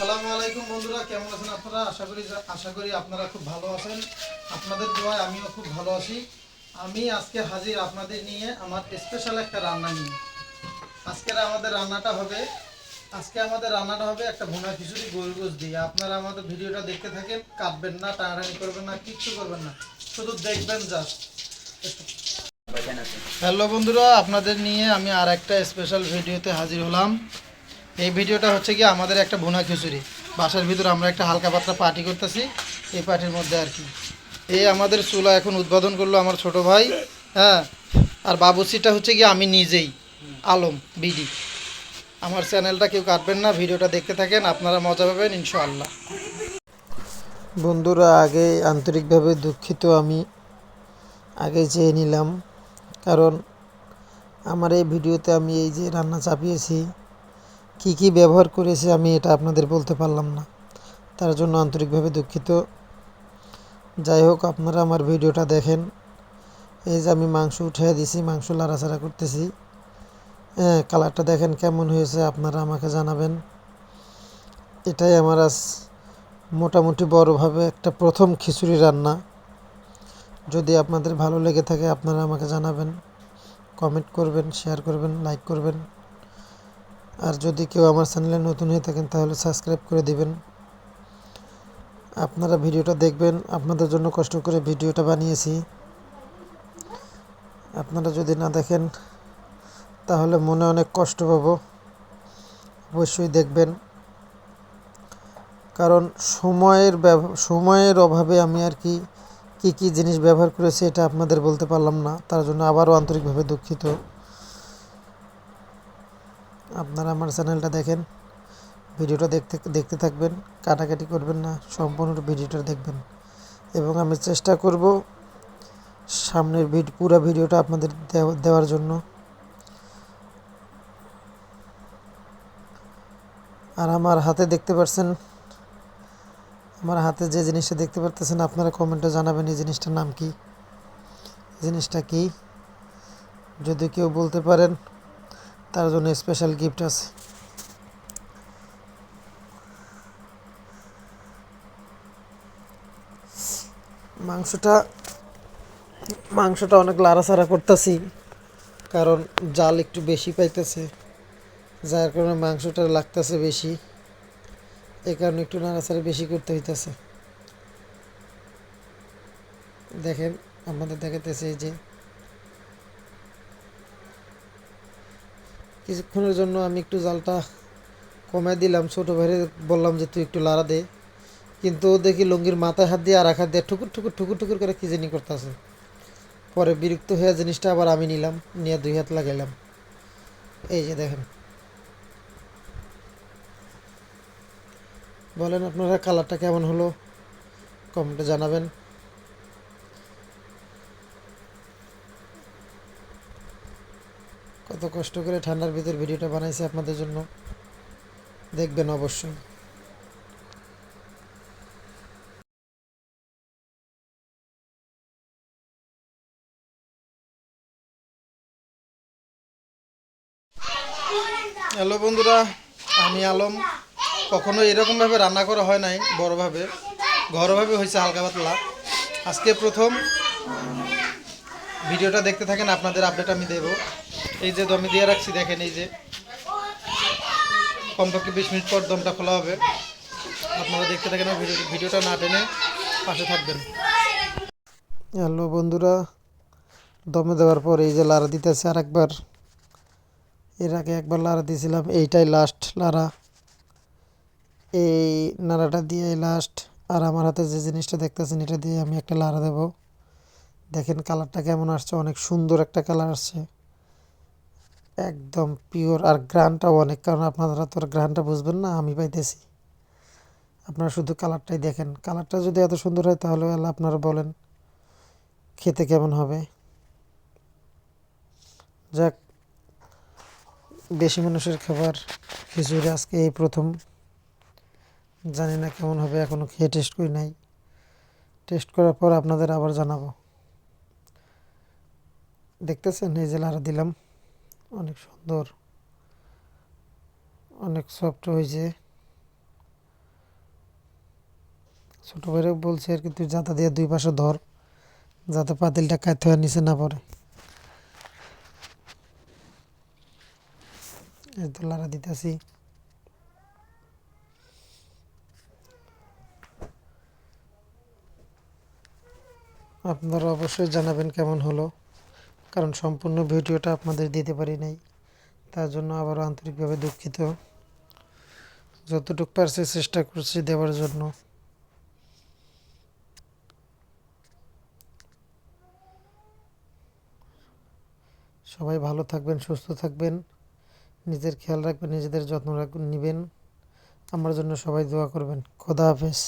আসসালামু আলাইকুম বন্ধুরা কেমন আছেন আপনারা? আশা করি আশা করি আপনারা খুব ভালো আছেন। আপনাদের দোয়ায় আমিও খুব ভালো আছি। আমি আজকে হাজির আপনাদের নিয়ে আমার স্পেশাল একটা রান্না নিয়ে। আজকের আমাদের রান্নাটা হবে আজকে আমাদের রান্নাটা হবে একটা ভুনা খিচুড়ি গরু গোস দিয়ে। আপনারা আমাদের ভিডিওটা দেখতে থাকেন কাটবেন না টানাটানি করবেন না কিচ্ছু করবেন না। শুধু দেখবেন জাস্ট হ্যালো বন্ধুরা আপনাদের নিয়ে আমি আর একটা স্পেশাল ভিডিওতে হাজির হলাম। এই ভিডিওটা হচ্ছে কি আমাদের একটা ভুনা খিচুড়ি। বাসার ভিতরে আমরা একটা হালকা পাতলা পার্টি করতেছি, এই পার্টির মধ্যে আর কি। এই আমাদের চুলা এখন উদ্বোধন করল আমার ছোট ভাই হ্যাঁ আর বাবুসিটা হচ্ছে কি আমি নিজেই, আলম, বিডি। আমার চ্যানেলটা কেউ কাটবেন না, ভিডিওটা দেখতে থাকেন, আপনারা মজা পাবেন, ইনশাআল্লাহ। বন্ধুরা, আগে আন্তরিকভাবে দুঃখিত আমি আগে চেয়ে নিলাম, কারণ আমার এই ভিডিওতে আমি এই যে রান্না চাপিয়েছি কি কি ব্যবহার করেছি আমি এটা আপনাদের বলতে পারলাম না। তার জন্য আন্তরিকভাবে দুঃখিত। যাই হোক, আপনারা আমার ভিডিওটা দেখেন। এই যে আমি মাংস উঠিয়ে দিছি, মাংস লাড়াচাড়া করতেছি। হ্যাঁ কালারটা দেখেন কেমন হয়েছে, আপনারা আমাকে জানাবেন। এটাই আমার আজ মোটামুটি বড়োভাবে একটা প্রথম খিচুড়ি রান্না। যদি আপনাদের ভালো লেগে থাকে, আপনারা আমাকে জানাবেন। কমেন্ট করবেন, শেয়ার করবেন, লাইক করবেন। আর যদি কেউ আমার চ্যানেলে নতুন হয়ে থাকেন, তাহলে সাবস্ক্রাইব করে দিবেন। আপনারা ভিডিওটা দেখবেন, আপনাদের জন্য কষ্ট করে ভিডিওটা বানিয়েছি। আপনারা যদি না দেখেন, তাহলে মনে অনেক কষ্ট পাবো। অবশ্যই দেখবেন। কারণ সময়ের সময়ের অভাবে আমি আর কি, কী কী জিনিস ব্যবহার করেছি, এটা আপনাদের বলতে পারলাম না। তার জন্য আবারও আন্তরিকভাবে দুঃখিত। আপনারা আমার চ্যানেলটা দেখেন, ভিডিওটা দেখতে দেখতে থাকবেন, কাটাকাটি করবেন না, সম্পূর্ণ ভিডিওটা দেখবেন। এবং আমি চেষ্টা করব সামনের ভিড, পুরো ভিডিওটা আপনাদের দেওয়া- দেওয়ার জন্য। আর আমার হাতে দেখতে পাচ্ছেন আমার হাতে যে জিনিসটা দেখতে পারতেছেন, আপনারা কমেন্টে জানাবেন এই জিনিসটার নাম কি। জিনিসটা কি? যদি কেউ বলতে পারেন তার জন্য স্পেশাল গিফট আছে। মাংসটা মাংসটা অনেক লাড়াচাড়া করতেছি, কারণ জাল একটু বেশি পাইতেছে, যার কারণে মাংসটা লাগতেছে বেশি, এই কারণে একটু নাড়াচাড়া বেশি করতে হইতেছে। দেখেন, আমাদের দেখাতেছে যে কিছুক্ষণের জন্য আমি একটু জালটা কমাই দিলাম। ছোটো ভাইরে বললাম যে, তুই একটু লাড়া দে। কিন্তু দেখি লুঙ্গির মাথায় হাত দিয়ে আর এক হাত দিয়ে ঠুকুর ঠুকুর ঠুকুর ঠুকুর করে কি জানি করতেছে। পরে বিরক্ত হয়ে জিনিসটা আবার আমি নিলাম, নিয়ে দুই হাত লাগাইলাম। এই যে দেখেন। বলেন আপনারা কালারটা কেমন হলো? কমেন্টে জানাবেন। কত কষ্ট করে ঠান্ডার ভিতর ভিডিওটা বানাইছি আপনাদের জন্য, দেখবেন অবশ্যই। হ্যালো বন্ধুরা, আমি আলম। কখনো এরকমভাবে রান্না করা হয় নাই, বড়োভাবে। ঘরোভাবে হয়েছে হালকা পাতলা। আজকে প্রথম ভিডিওটা দেখতে থাকেন, আপনাদের আপডেট আমি দেব। এই যে দমে দিয়ে রাখছি, দেখেন এই যে। কমপক্ষে বিশ মিনিট পর দমটা খোলা হবে। আপনারা দেখতে থাকেন ভিডিওটা না টেনে পাশে থাকবেন। হ্যালো বন্ধুরা, দমে দেওয়ার পর এই যে লাড়া দিতেছে আর একবার এর আগে একবার লাড়া দিয়েছিলাম, এইটাই লাস্ট লাড়া। এই নাড়াটা দিয়ে লাস্ট আর আমার হাতে যে জিনিসটা দেখতেছেন, এটা দিয়ে আমি একটা লাড়া দেব। দেখেন কালারটা কেমন আসছে, অনেক সুন্দর একটা কালার আসছে। একদম পিওর আর গ্রানটাও অনেক, কারণ আপনারা তো আর গ্রানটা বুঝবেন না, আমি পাইতেছি। আপনারা শুধু কালারটাই দেখেন। কালারটা যদি এত সুন্দর হয়, তাহলে আপনারা বলেন খেতে কেমন হবে। যাক, বেশি মানুষের খাবার খিচুড়ি আজকে এই প্রথম। জানি না কেমন হবে এখনও খেয়ে টেস্ট করি নাই। টেস্ট করার পর আপনাদের আবার জানাব। দেখতেছেন, এই লাড়া দিলাম। অনেক সুন্দর, অনেক সফট হয়েছে। ছোটো ভাইরে বলছে আর কি, তুই জাতা দিয়ে দুই পাশে ধর, যাতে পাতিলটা কাঁথে হয়ে নিচে না পড়ে। তো লাড়া দিতেছি। আপনারা অবশ্যই জানাবেন কেমন হলো। কারণ সম্পূর্ণ ভিডিওটা আপনাদের দিতে পারি নাই। তার জন্য আবারও আন্তরিকভাবে দুঃখিত। যতটুকু পারছি চেষ্টা করছি দেওয়ার জন্য। সবাই ভালো থাকবেন, সুস্থ থাকবেন। নিজের খেয়াল রাখবেন, নিজেদের যত্ন রাখবেন নেবেন। আমার জন্য সবাই দোয়া করবেন। খোদা হাফেজ।